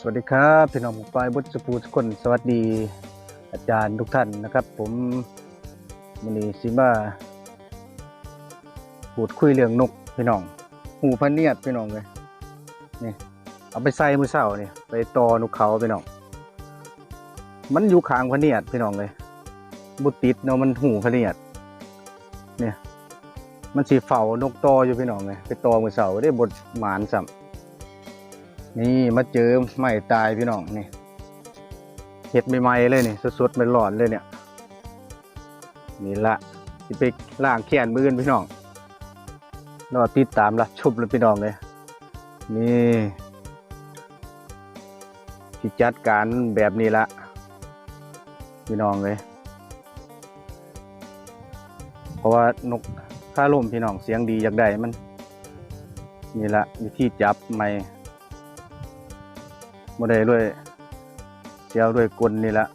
สวัสดีครับพี่น้องผมปายบุตรสภูทุกคนสวัสดีอาจารย์ทุกท่านนะครับ ผมมันนี้สิมาพูดคุยเรื่องนกพี่น้อง หูพะเนียดพี่น้องเลยนี่เอาไปใส่มือเสาเนี่ยไปตอนกเขาพี่น้องมันอยู่ข้างพะเนียดพี่น้องเลยบุติดเนาะมันหูพะเนียดเนี่ยมันสีเฝ้านกตออยู่พี่น้องเลยไปตอมือเสาได้บทหมานสัม นี่มาเจอไม่ตายพี่น้องนี่เห็ดใหม่ๆเลยนี่สดๆเป็นหลอดเลยเนี่ยนี่ละที่ไปล่างแขนมือกันพี่น้องรอติดตามรับชมเลยพี่น้องเลยนี่ที่จัดการแบบนี้ละพี่น้องเลย เพราะว่านกข้าล่มพี่น้องเสียงดีอยากได้มัน นี่ละวิธีจับไม่ บ่ได้ด้วยเสียวด้วยกลนี่ละ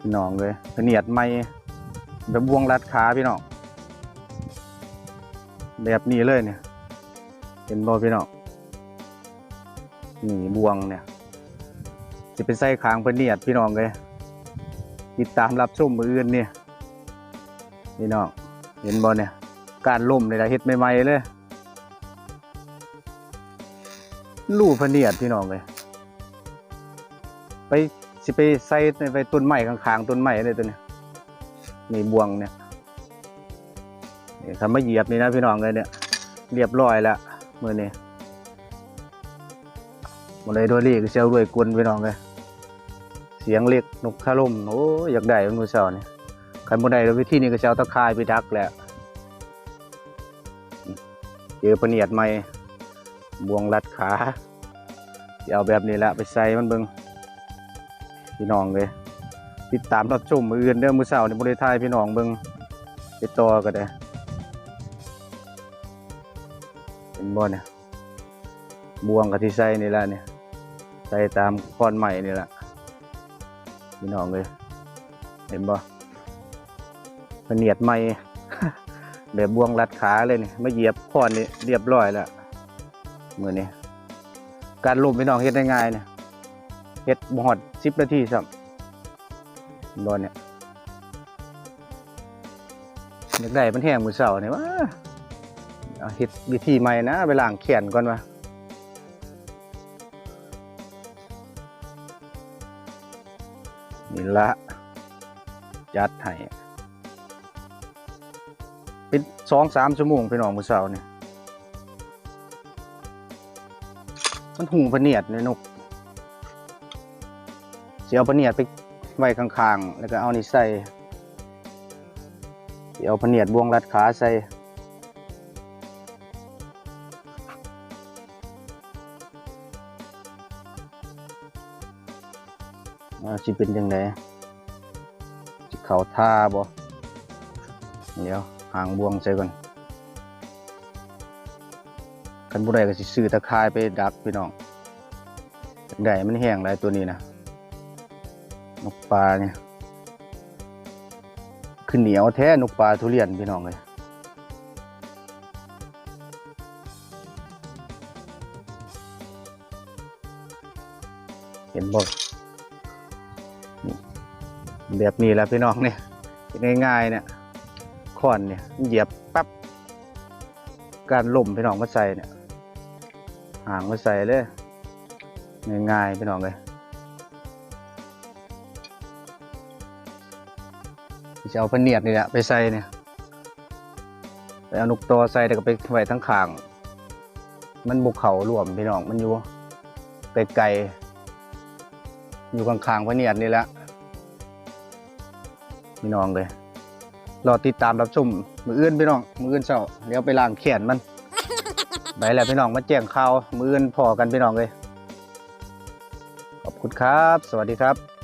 พี่น้องเลยเนียดไม่แบบบวงรัดขาพี่น้องแบบนี้เลยเนี่ยเห็นบ่พี่น้องนี่บวงเนี่ยจะเป็นไส้คางเพื่นเนียดพี่น้องเลยติดตามรับชมมืออื่นเนี่ยพี่น้องเห็นบ่เนี่ยการล่มเลยละเฮ็ดใหม่ๆเลย ลู่พเนียดพี่น้องเลยไปสิไปใส่ไปต้นไม้ข้างๆต้นไม้เลยตัวเนี้ยนี่บวงเนี่ยนี่ทำมาเหยียบนี่นะพี่น้องเลยเนี่ยเรียบร้อยแล้วมือนี้หมดเลยด้วยลีกเซลด้วยกวนพี่น้องเลยเสียงเล็กนกคาร่มโอ้อยากได้มือเสาเนี่ยใครบ่ได้แล้ววิธีนี้ก็เอาตะคายไปดักแหละเจอพะเนียดใหม บวงรัดขาสิเอาแบบนี้แหละไปใส่มันเบิงพี่น้องเลยติดตามรับชมมืออื่นเด้อมือเสาร์ในบริทายพี่น้องเบิงไปต่อก็ได้เป็นบ่เนี่ยบวงกับที่ใส่นี่แหละเนี่ยใส่ตามก้อนใหม่นี่แหละพี่น้องเลยเห็นบ่เป็นเนียดใหม่แบบบวงรัดขาเลยนี่มาเหยียบก้อนนี่เรียบร้อยแล้ว มือนี้การลมพี่น้องเฮ็ดง่ายเนี่ยเฮ็ดบอดสิบนาทีซ้ำบอลเนี่ยอยากได้มันแห้งมือเสาเนี่ยว่าเอาเฮ็ดวิธีใหม่นะไปล้างแขนก่อนวะนี่ละจัดให้เป็นสองสามชั่วโมงพี่น้องมือเสาเนี่ย มันหูพเนียดในนกเสียเอาพเนียดไปไว้ข้างๆ แล้วก็เอานี่ใส่เสียเอาพเนียดบวงรัดขาใส่สิเป็นยังไงสิเขาท่าบ่เดี๋ยวหางบวงใส่ก่อน กันบุได้ก็สิซื้อตะคายไปดักพี่น้องได้มันแห้งหลายตัวนี้นะนกปลาเนี่ยคือเหนียวแท้นกปลาทุเรียนพี่น้องเลยเห็นบ่แบบนี้แล้วพี่น้องเนี่ยง่ายๆเนี่ยค้อนเนี่ยเหยียบปั๊บการล่มพี่น้องมาใส่เนี่ย ห่างมาใส่เลยง่ายๆพี่น้องเลยจะเอาพะเนียดนี่แหละไปใส่เนี่ยไปเอานกตอใส่แล้วก็ไปไว้ทั้งขาง มันบุกเขารวมพี่น้องมันอยู่ไกลๆอยู่ข้างๆพะเนียดนี่แหละพี่น้องเลยรอติดตามรับชมมืออื่นพี่น้องมืออื่นเช้าเดี๋ยวไปล้างแขนมัน ไปแล้วพี่น้องมาแจ้งข่าวมืออื่นพอกันพี่น้องเลยขอบคุณครับ สวัสดีครับ